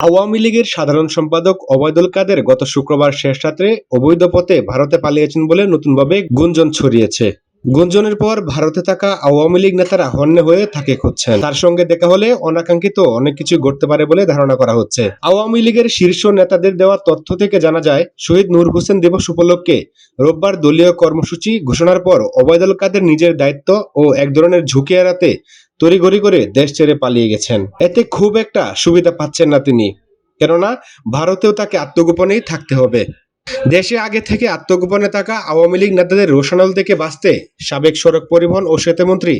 আওয়ামী লীগের সাধারণ সম্পাদক ওবায়দুল কাদের গত শুক্রবার শেষ রাত্রে অবৈধ পথে ভারতে পালিয়েছেন বলে নতুনভাবে গুঞ্জন ছড়িয়েছে। গুঞ্জনের পর ভারতে থাকা আওয়ামী লীগ নেতারা হন্যে হয়ে থাকে খুঁজছেন। তার সঙ্গে দেখা হলে অনাকাঙ্ক্ষিত অনেক কিছু ঘটতে পারে বলে ধারণা করা হচ্ছে। আওয়ামী লীগের শীর্ষ নেতাদের দেওয়া তথ্য থেকে জানা যায়, শহীদ নূর হোসেন দিবস উপলক্ষে রোববার দলীয় কর্মসূচি ঘোষণার পর ওবায়দুল কাদের নিজের দায়িত্ব ও এক ধরনের ঝুঁকি এড়াতে তড়িঘড়ি করে দেশ ছেড়ে পালিয়ে গেছেন। এতে খুব একটা সুবিধা পাচ্ছেন না তিনি। কেননা, ভারতেও তাকে আত্মগোপনেই থাকতে হবে। দেশে আগে থেকে আত্মগোপনে থাকা আওয়ামী লীগ নেতাদের রোশনাল থেকে বাঁচতে সাবেক সড়ক পরিবহন ও সেতুমন্ত্রী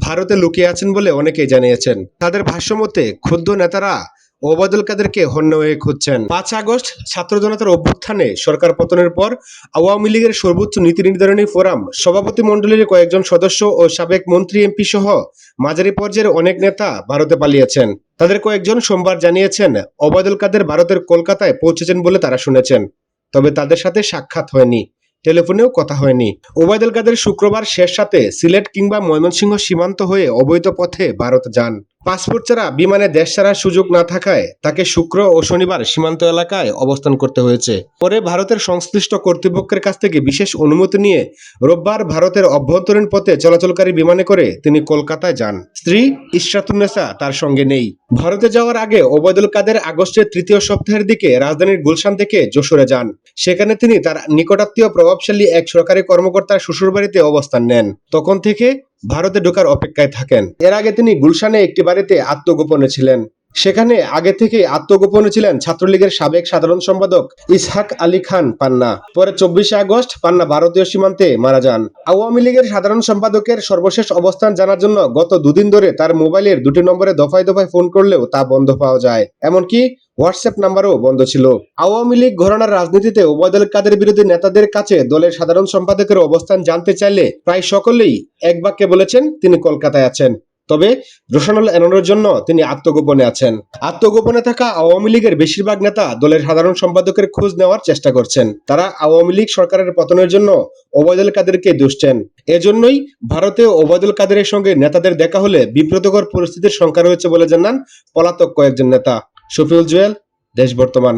ভারতে লুকিয়ে আছেন বলে অনেকেই জানিয়েছেন। তাদের ভাষ্যমতে ক্ষুদ্র নেতারা ওবায়দুল কাদেরকে হন্য হয়ে খুঁজছেন। পাঁচ আগস্ট ছাত্র জনতার অভ্যুত্থানে সরকার পতনের পর আওয়ামী লীগের সর্বোচ্চ নীতি নির্ধারণী ফোরাম সভাপতি মণ্ডলীর কয়েকজন সদস্য ও সাবেক মন্ত্রী, এমপি সহ মাঝারি পর্যায়ের অনেক নেতা ভারতে পালিয়েছেন। তাদের কয়েকজন সোমবার জানিয়েছেন, ওবায়দুল কাদের ভারতের কলকাতায় পৌঁছেছেন বলে তারা শুনেছেন। তবে তাদের সাথে সাক্ষাৎ হয়নি, টেলিফোনেও কথা হয়নি। ওবায়দুল কাদের শুক্রবার শেষ সাথে সিলেট কিংবা ময়মনসিংহ সীমান্ত হয়ে অবৈধ পথে ভারত যান। পাসপোর্ট ছাড়া বিমানে দেশ ছাড়ার সুযোগ না থাকায় তাকে শুক্র ও শনিবার সীমান্ত এলাকায় অবস্থান করতে হয়েছে। পরে ভারতের সংশ্লিষ্ট কর্তৃপক্ষের কাছ থেকে বিশেষ অনুমতি নিয়ে রোববার ভারতের অভ্যন্তরীণ পথে চলাচলকারী বিমানে করে তিনি কলকাতায় যান। স্ত্রী ইশরাতুন্নেসা তার সঙ্গে নেই। ভারতে যাওয়ার আগে ওবায়দুল কাদের আগস্টের তৃতীয় সপ্তাহের দিকে রাজধানীর গুলশান থেকে যশোরে যান। সেখানে তিনি তার নিকটাত্মীয় প্রভাবশালী এক সরকারি কর্মকর্তার শ্বশুরবাড়িতে অবস্থান নেন। তখন থেকে ভারতে ঢোকার অপেক্ষায় থাকেন। এর আগে তিনি গুলশানে একটি বাড়িতে আত্মগোপনে ছিলেন। সেখানে আগে থেকে আত্মগোপনে ছিলেন ছাত্রলীগের সাবেক সাধারণ সম্পাদক ইসহাক আলী খান পান্না। পরে চব্বিশে আগস্ট পান্না ভারতীয় সীমান্তে মারা যান। আওয়ামী লীগের সাধারণ সম্পাদকের সর্বশেষ অবস্থান জানার জন্য গত দুদিন ধরে তার মোবাইলের দুটি নম্বরে দফায় দফায় ফোন করলেও তা বন্ধ পাওয়া যায়। এমনকি হোয়াটসঅ্যাপ নাম্বারও বন্ধ ছিল। আওয়ামী লীগ ঘরানার রাজনীতিতে ওবায়দুল কাদের বিরোধী নেতাদের কাছে দলের সাধারণ সম্পাদকের অবস্থান জানতে চাইলে প্রায় সকলেই এক বাক্যে বলেছেন, তিনি কলকাতায় আছেন। তবে রোশানুল এনানোর জন্য তিনি আত্মগোপনে আছেন। আত্মগোপনে থাকা আওয়ামী লীগের বেশিরভাগ নেতা দলের সাধারণ সম্পাদকের খোঁজ নেওয়ার চেষ্টা করছেন। তারা আওয়ামী লীগ সরকারের পতনের জন্য ওবায়দুল কাদেরকে দুষছেন। এজন্যই ভারতে ওবায়দুল কাদেরের সঙ্গে নেতাদের দেখা হলে বিব্রতকর পরিস্থিতির সংখ্যা রয়েছে বলে জানান পলাতক কয়েকজন নেতা। শফিউল জুয়েল, দেশ বর্তমান।